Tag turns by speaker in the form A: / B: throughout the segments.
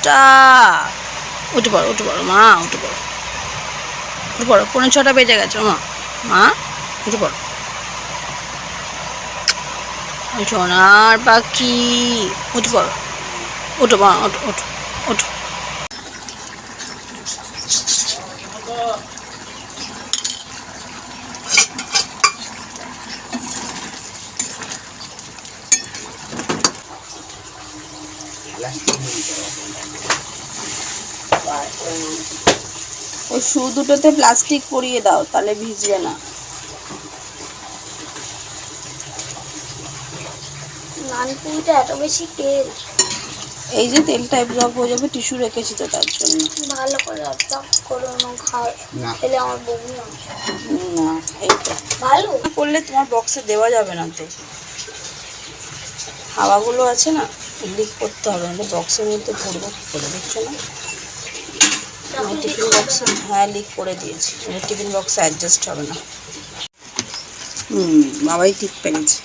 A: ছটা। উঠে পড়ো উঠে পড়ো, মা, উঠে পড়ো। উঠে পড়ো পনেরো ছটা বেজে গেছে, মা মা, উঠে পড়ো। সোনার পাখি, উঠে পড়ো। উঠো, মা ওঠো ওঠো ওঠো ওই শু দুটোতে প্লাস্টিক পরিয়ে দাও তাহলে ভিজবে না।
B: নানপুরিটা এত বেশি তেল।
A: এই যে তেলটা অ্যাবজর্ব হয়ে যাবে টিস্যু রেখেছি তো তার জন্য।
B: ভালো করে অবজার্ভ করে না
C: না।
B: তাহলে আমার বমি
A: না এই তো।
B: ভালো?
A: করলে তোমার বক্সে দেওয়া যাবে না তো। হাওয়াগুলো আছে না? লিক করতে হবে না বক্সের মধ্যে ভরবো কী করে দেখছ না? আমি টিফিন বক্সে হ্যাঁ লিক করে দিয়েছি। এটা টিফিন বক্সে অ্যাডজাস্ট হবে না। হুম বাবাই ঠিক পেরেছে।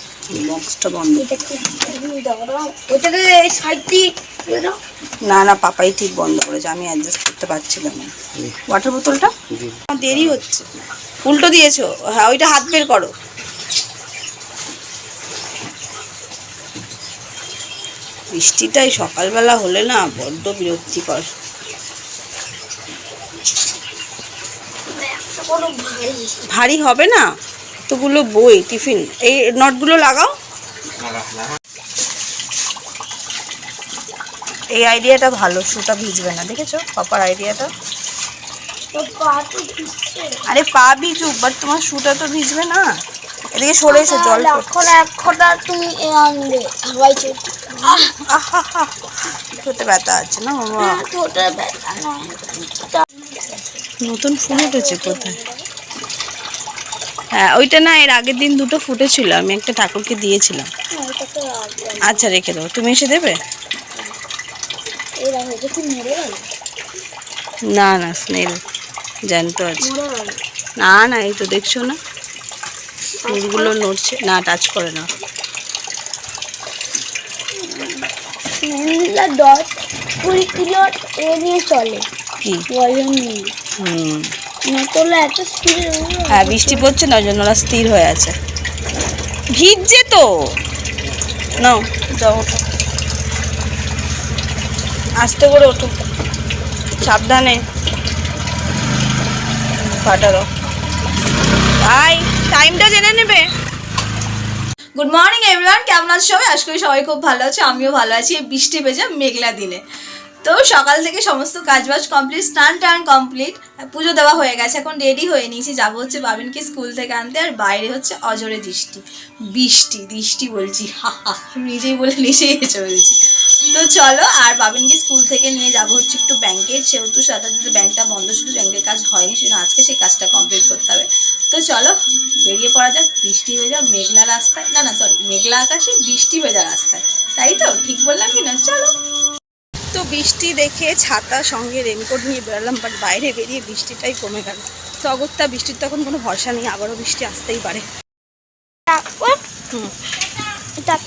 A: বক্সটা বন্ধ। না না পাপাই ঠিক বন্ধ করেছে। আমি অ্যাডজাস্ট করতে পারছিলাম না। ওয়াটার বোতলটা আমার দেরি হচ্ছে। উল্টো দিয়েছ। হ্যাঁ ওইটা হাত বের করো। বৃষ্টিটাই সকালবেলা হলে না বড্ড বিরক্তিকর।
B: ভারী
A: হবে না? তোগুলো বই টিফিন এই নটগুলো লাগাও। এই আইডিয়াটা ভালো শুটা ভিজবে না দেখেছ? পাপার আইডিয়াটা। আরে পা ভিজুক বাট তোমার শুটা তো ভিজবে না। এদিকে সরে এসো জল
B: এখন এক খোটা তুমি আনবে হাওয়াই
A: ঠোঁটে ব্যথা আছে না বাবা?
B: হ্যাঁ ঠোঁটে ব্যথা।
A: নতুন ফুল উঠেছে কোথায়? হ্যাঁ ওইটা না এর আগের দিন দুটো ফুটেছিল আমি একটা ঠাকুরকে দিয়েছিলাম। আচ্ছা রেখে দেবো তুমি এসে দেবে? না না স্নেল জ্যান্ত আছে। না না এই তো দেখছ না? ফুলগুলো নড়ছে। না টাচ করে না
B: নীলা ডট কুড়ি কিলো এ নিয়ে চলে।
A: কি?
B: ওজন নিয়ে
A: হুম।
B: নতলা এত স্পিড
A: হ্যাঁ বৃষ্টি পড়ছে না ওই জন্য ওরা স্থির হয়ে আছে। ভিজছে তো। নাও যাও ওঠো। আস্তে করে ওঠো। সাবধানে। পাঠারো ভাই টাইমটা জেনে নেবে? গুড মর্নিং এভরিওয়ান কেমন আছো সবাই? আশা করি সবাই খুব ভালো আছে। আমিও ভালো আছি এই বৃষ্টি ভেজা মেঘলা দিনে। তো সকাল থেকে সমস্ত কাজবাজ কমপ্লিট স্নান টান কমপ্লিট পুজো দেওয়া হয়ে গেছে। এখন রেডি হয়ে নিয়েছি। যাব হচ্ছে বাবিনকে স্কুল থেকে আনতে, আর বাইরে হচ্ছে অজরে দৃষ্টি। বৃষ্টি, দৃষ্টি বলছি। হা হা নিজেই বলে নিজেই হেসে বলছি তো চলো, আর বাবিনকে স্কুল থেকে নিয়ে যাব হচ্ছে একটু ব্যাংকে সেহেতু সাথে ব্যাংকটা বন্ধ ছিল ব্যাংকের কাজ হয়নি সেজন্য আজকে সেই কাজটা কমপ্লিট করতে হবে। তো চলো, বেরিয়ে পড়া যাক। বৃষ্টি হয়ে ভেজা মেঘলা রাস্তায় না না সরি মেঘলা আকাশে বৃষ্টি ভেজা রাস্তায়। তাই তো? ঠিক বললাম কি না? চলো। তো বৃষ্টি দেখে ছাতা সঙ্গে রেনকোট নিয়ে বেরোলাম বাট বাইরে বেরিয়ে বৃষ্টিটাই কমে গেল। তো অগত্যা বৃষ্টির তখন কোনো ভরসা নেই আবারও বৃষ্টি আসতেই পারে।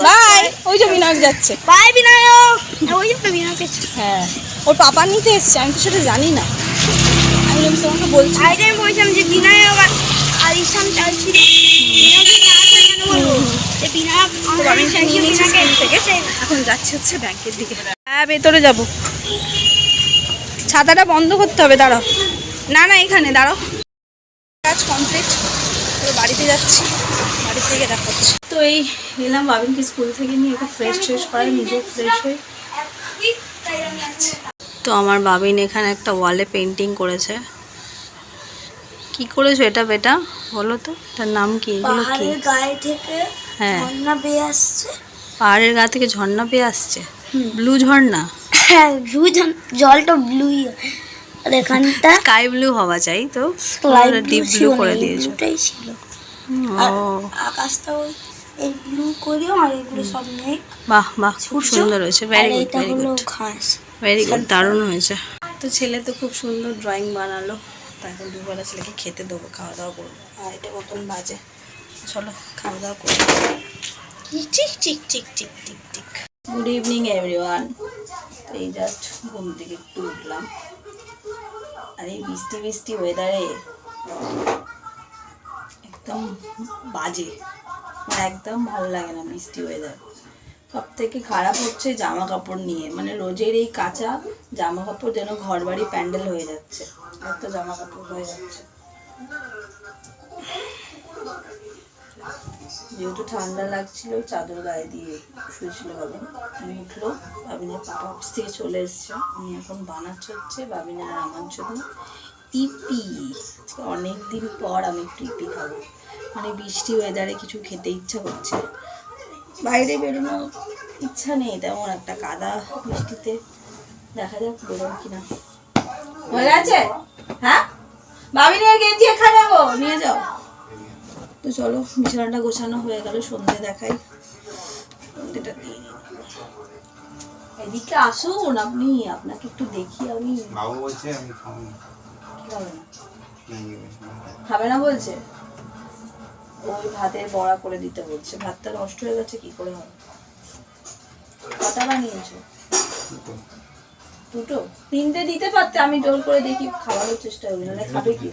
A: বাই! ওই যে বিনায়ক যাচ্ছে।
B: বাই বিনায়ক! ওই তো বিনায়ক
A: হ্যাঁ। ওর পাপা নিতে এসছে আমি তো সেটা জানি না। আমি আমি তোমাকে বলছি।
B: আমি বলছিলাম যে বিনায়ক আর চাইছি বিনায়ক
A: এখন যাচ্ছি হচ্ছে ব্যাংকের দিকে। হ্যাঁ ভেতরে যাব। ছাতাটা বন্ধ করতে হবে দাঁড়াও। না না এখানে দাঁড়াও। কাজ কমপ্লিট তো বাড়িতে যাচ্ছি। বাড়ি থেকে দেখাচ্ছি তো এই এলাম বাবিনকে স্কুল থেকে নিয়ে একটু ফ্রেশ ট্রেশ করাই নিজেও ফ্রেশ হয়ে তো আমার বাবিন এখানে একটা ওয়ালে পেন্টিং করেছে। কি করেছ এটা বেটা? বলো তো এটার নাম কি?
B: পাহাড়ের গায়ে থেকে
A: হ্যাঁ।
B: ঝর্ণা বেয়ে আসছে।
A: পাহাড়ের গা থেকে ঝর্ণা পেয়ে আসছে? ব্লু ঝর্ণা
B: হ্যাঁ ব্লু জলটা ব্লুই আর এখানটা
A: স্কাই ব্লু হওয়া চাই তো। ডিপ ব্লু করে দিয়েছ।
B: ব্লুটাই ছিল।
A: ও।
B: আকাশটা ওই এই ব্লু করেও আর এগুলো সব মেঘ।
A: বাহ বাহ খুব সুন্দর হয়েছে। ভেরি গুড ভেরি গুড
B: ঘাস।
A: ভেরি গুড দারুণ হয়েছে। তো ছেলে তো খুব সুন্দর ড্রয়িং বানালো। তাই এখন দুবেলা ছেলেকে খেতে দেবো খাওয়া দাওয়া করব। আর এটা মতন বাজে। চলো খাওয়া দাওয়া করব ঠিক ঠিক ঠিক ঠিক ঠিক গুড ইভিনিং এভরিওয়ান এই জাস্ট ঘুম থেকে একটু উঠলাম। আর এই বৃষ্টি বৃষ্টি ওয়েদারে একদম বাজে। আমার একদম ভালো লাগে না বৃষ্টি ওয়েদার সব থেকে খারাপ হচ্ছে জামা কাপড় নিয়ে। মানে রোজের এই কাঁচা জামা কাপড় যেন ঘর বাড়ি প্যান্ডেল হয়ে যাচ্ছে। এত জামা কাপড় হয়ে যাচ্ছে। যেহেতু ঠান্ডা লাগছিল, চাদর গায়ে দিয়ে শুয়েছিল বাবিন। আমি উঠল, বাবিনের পাপা অফিস থেকে চলে এসছে। আমি এখন বানাচ্ছে হচ্ছে বাবিনের আর আমার জন্য ইপি অনেক দিন পর আমি একটু ইপি খাব। মানে বৃষ্টি ওয়েদারে কিছু খেতে ইচ্ছা করছে। বাইরে বেরোনো ইচ্ছা নেই, তেমন একটা কাদা বৃষ্টিতে। দেখা যাক বেরোন কিনা। হয়ে গেছে? হ্যাঁ? বাবিনের গেঞ্জি এখানে নিয়ে যাও। তো চলো বিছানাটা গোছানো হয়ে গেল সন্ধে দেখাই। সন্ধেটা দিয়ে। এদিকে আসুন আপনি আপনাকে একটু দেখি আমি।
C: বাবু বলছে আমি খাব না।
A: খাবে বলছে? ওই ভাতের বড়া করে দিতে বলছে। ভাতটা নষ্ট হয়ে গেছে কি করে হবে? কটা বানিয়েছো?
C: দুটো।
A: দুটো? তিনটে দিতে পারতে আমি জোর করে দেখি খাওয়ানোর চেষ্টা করি নাহলে খাবে কি?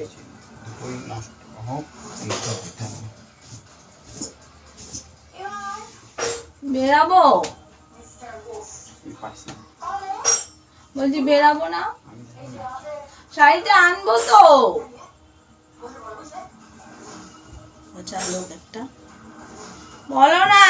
A: বেরাবো? বলছি বেরাবো না? শাড়িটা আনব তো। আচ্ছা, লোক একটা। বলো না।